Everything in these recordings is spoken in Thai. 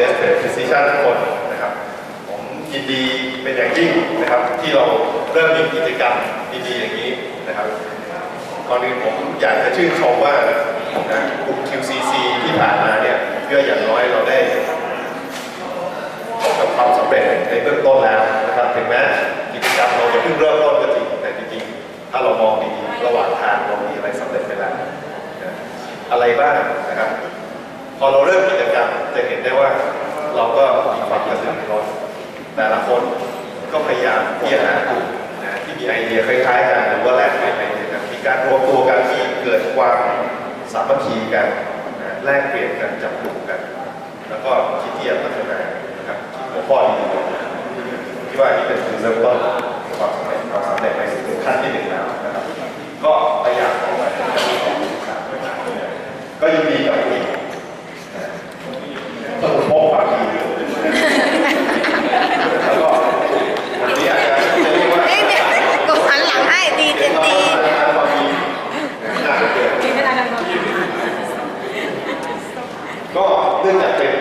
Best Trade Precision ทุกคนนะครับผมยินดีเป็นอย่างยิ่งนะครับที่เราเริ่มมีกิจกรรมดีๆอย่างนี้นะครับก่อนอื่นผมอยากจะชื่นชมว่านะกลุ่ม QCC ที่ผ่านมาเนี่ยเพื่ออย่างน้อยเราได้ประสบความสำเร็จในเบื้องต้นแล้วนะครับถึงแม้กิจกรรมเราจะเพิ่งเริ่มต้นก็จริงแต่จริงๆถ้าเรามองดีๆระหว่างทางเรามีอะไรสำเร็จไปแล้วอะไรบ้างนะครับ พอเราเริ่มกิจกรรมจะเห็นได้ว่า เราก็มีความกระตือรือร้นแต่ละคนก็พยายามที่จะหากลุ่มนะที่มีไอเดียคล้ายๆกันหรือว่าแลกเปลี่ยนไอเดียกันมีการรวมตัวกันมีเกิดความสามัคคีกันนะแลกเปลี่ยนกันจับกลุ่มกัน แล้วก็คิดที่จะพัฒนานะครับหัวข้อดีๆที่ว่านี่เป็นจุดเริ่มต้นของความสำเร็จความสำเร็จในสู่ขั้นที่หนึ่งแล้วนะครับ ก็พยายามต่อไปจะมีความศึกษาด้วยกันก็ยินดีกับคุณ ต้องพบความดีแล้วก็วันนี้อาจจะจะเรียกว่า เฮ้ยเนี่ยกูหันหลังให้ดี เป็ เต็ น ม ความ ดี ความดีน่าจะเกิดก็เนื่องจากเป็น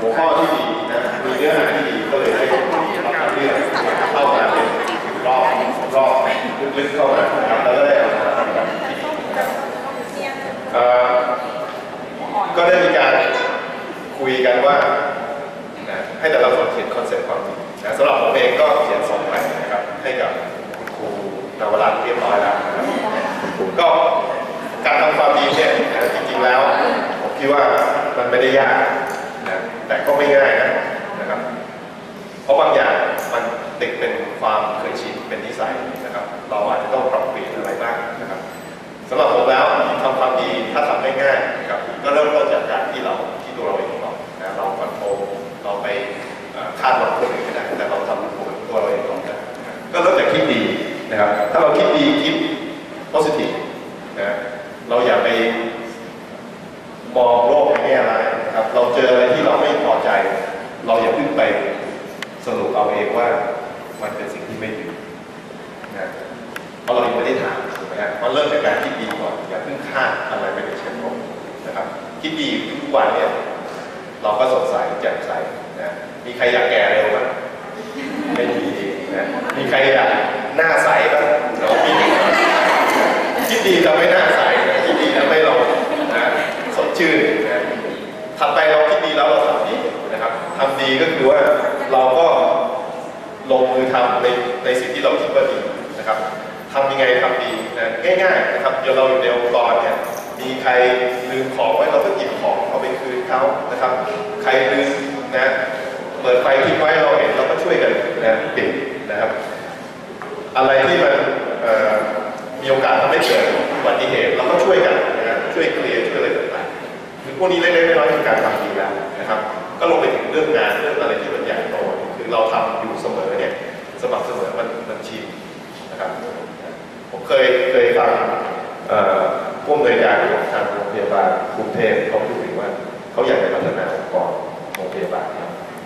หัวข้อที่ดีนะมีเนื้อหาที่ดีก็เลยให้เราทำเรื่องเข้ามาเป็นรอบรอบลึกๆเข้ามาครับแล้วก็ได้เอามาทำแบบที่ดีนะครับเอ่อก็ได้มีการคุยกันว่าให้แต่ละคนเขียนคอนเซ็ปต์ความจริงนะสำหรับผมเองก็เขียนส่งไปนะครับ ให้กับครูนวรัตน์เรียบร้อยแล้วนะครับก็การทำความดีเนี่ยจริงๆแล้วผมคิดว่า ไม่ได้ยากนะแต่ก็ไม่ง่ายนะนะครับ เพราะบางอย่างมันติดเป็นความเคยชินเป็นนิสัยนะครับ เราอาจจะต้องปรับเปลี่ยนอะไรบ้างนะครับสำหรับผมแล้วทำความดีถ้าทำได้ง่ายนะครับก็เริ่มต้นจากการที่เราที่ตัวเราเองก่อนนะเราคอนโทรลเราไปคาดหวังคนอื่นไม่ได้แต่เราทำตัวตัวเราเองก่อนนะก็เริ่มจากคิดดีนะครับ ถ้าเราคิดดีคิด positive นะเราอย่าไป มองโลกในแง่ร้ายนะครับ เราเจออะไรที่เราไม่พอใจ เราอย่าพิ่งไปสรุปเอาเองว่ามันเป็นสิ่งที่ไม่ดีนะเพราะเรายังไม่ได้ถามถูกไหมฮะเราเริ่มจากการคิดดีก่อนอย่าพิ่งคาดอะไรไปในเชิงลบนะครับคิดดีทุกวันเนี่ยเราก็สดใสแจ่มใสนะมีใครอยากแก่เร็วบ้างไม่มีนะมีใครอยากหน้าใสบ้างเรามีคิดดีทำให้หน้าใสนะคิดดีทำให้เรานะ ชื่นนะถัดไปเราคิดดีแล้วเราทำดีนะครับทำดีก็คือว่าเราก็ลงมือทำในในสิ่งที่เราคิดว่าดีนะครับทำยังไงทำดีนะง่ายๆนะครับเดี๋ยวเราอยู่ในองค์กรเนี่ยมีใครลืมของไว้เราก็หยิบของเอาไปคืนเขานะครับ ใครลืมนะเปิดไฟทิ้งไว้เราเห็นเราก็ช่วยกันนะปิดนะครับ อะไรที่มันมีโอกาสทำให้เกิดอุบัติเหตุเราก็ช่วยกันนะครับช่วยเคลียร์ช่วยอะไร คือพวกนี้เล็กๆน้อยๆคือการทำดีแล้วนะครับ ก็ลงไปถึงเรื่องงานเรื่องอะไรที่มันใหญ่โตคือเราทำอยู่เสมอเนี่ยสม่ำเสมอมันมันชินนะครับ ผมเคยเคยฟังผู้อำนวยการของทางโรงพยาบาลกรุงเทพเขาพูดถึงว่าเขาอยากจะพัฒนาองค์กรโรงพยาบาล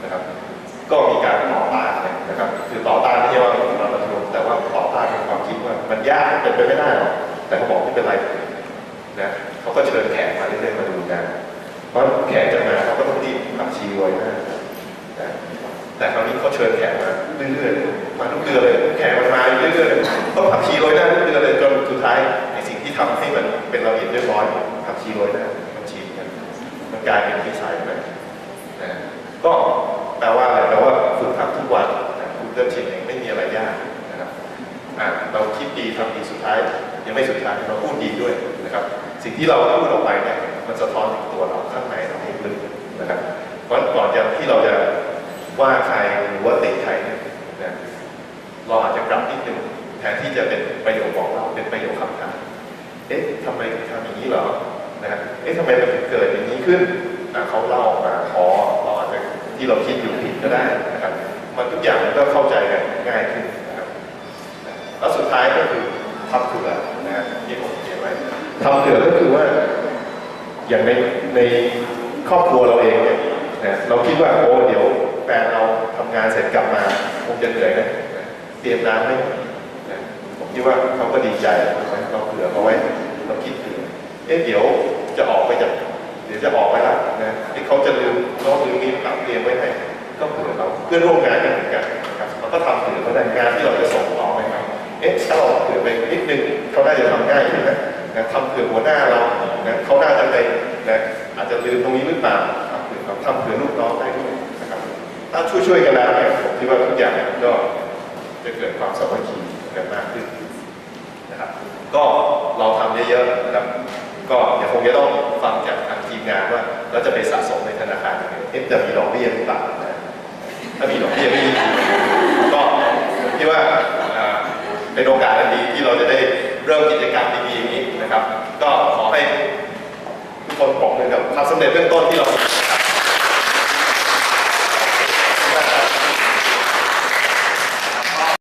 นะครับ ก็มีการต่อต้านนะครับ คือต่อต้านไม่ใช่ว่าเป็นความประท้วงแต่ว่าต่อต้านในความคิดว่ามันยากเป็นไปไม่ได้หรอกแต่เขาบอกไม่เป็นไร นะเขาก็เชิญแขกมาเรื่อยๆมาดูกันเพราะแขกจะมาเขาก็ต้องรีบผักชีโรยหน้านะแต่คราวนี้เขาเชิญแขกมาเรื่อยๆมาทุกเดือนเลยแขกมันมาเรื่อยๆต้องผักชีโรยหน้าทุกเดือนเลยจนสุดท้ายในสิ่งที่ทำให้มันเป็นระเบียบเรียบร้อยผักชีโรยหน้ามักชีกันมันกลายเป็นนิสัย สิ่งที่เราพูดออกไปเนี่ยมันสะท้อนถึงตัวเราข้างในเราให้ลึกนะครับเพราะก่อนจะที่เราจะว่าใครหรือว่าติใครเนี่ยนะเราอาจจะกลับนิดนึงแทนที่จะเป็นประโยคบอกเราเป็นประโยคคำถามเอ๊ะทำไมถึงทำอย่างนี้เหรอนะเอ๊ะทำไมมันถึงเกิดอย่างนี้ขึ้นอะเขาเล่ามาขอเราอาจจะที่เราคิดอยู่ผิดก็ได้นะครับมันทุกอย่างมันก็เข้าใจกันง่ายขึ้นนะครับ แล้วสุดท้ายก็คือทำเผื่อนะฮะที่ผมเขียนไว้ ทำเผื่อก็คือว่า อย่างในในครอบครัวเราเองเนี่ยนะเราคิดว่าโอ้เดี๋ยวแฟนเราทำงานเสร็จกลับมาคงจะเหนื่อยนะเตรียมน้ำให้ผมคิดว่าเขาก็ดีใจเราเผื่อเขาไว้เราคิดถึงเอ๊ะเดี๋ยวจะออกไปจากเดี๋ยวจะออกไปแล้วนะที่เขาจะลืมโน้ตลืมนี้กลับเตรียมไว้ให้ก็เผื่อเราเพื่อนร่วมงานกันเหมือนกันครับเราก็ทำเผื่อเขาได้งานที่เราจะส่งต่อไปให้เอ๊ะถ้าเราเผื่อไปนิดนึงเขาน่าจะทำง่ายขึ้นนะ นะทำเผื่อหัวหน้าเรานะเขาน่าจะไปนะอาจจะลืมตรงนี้หรือเปล่าทำเผื่อเราทำเผื่อลูกน้องได้ด้วยนะครับถ้าช่วยๆกันแล้วเนี่ยผมคิดว่าทุกอย่างก็จะเกิดความสามัคคีกันมากขึ้นนะครับก็เราทำเยอะๆนะครับก็เดี๋ยวคงจะต้องฟังจากทางทีมงานว่าเราจะไปสะสมในธนาคารยังไงเอ๊ะจะมีดอกเบี้ยหรือเปล่านะถ้ามีดอกเบี้ยไม่มีก็คิดว่าอ่าเป็นโอกาสอันดีที่เราจะได้ เริ่มกิจกรรมดีๆอย่างนี้นะครับ ก็ขอให้ทุกคนปกเลยกับความสำเร็จเบื้องต้นที่เรา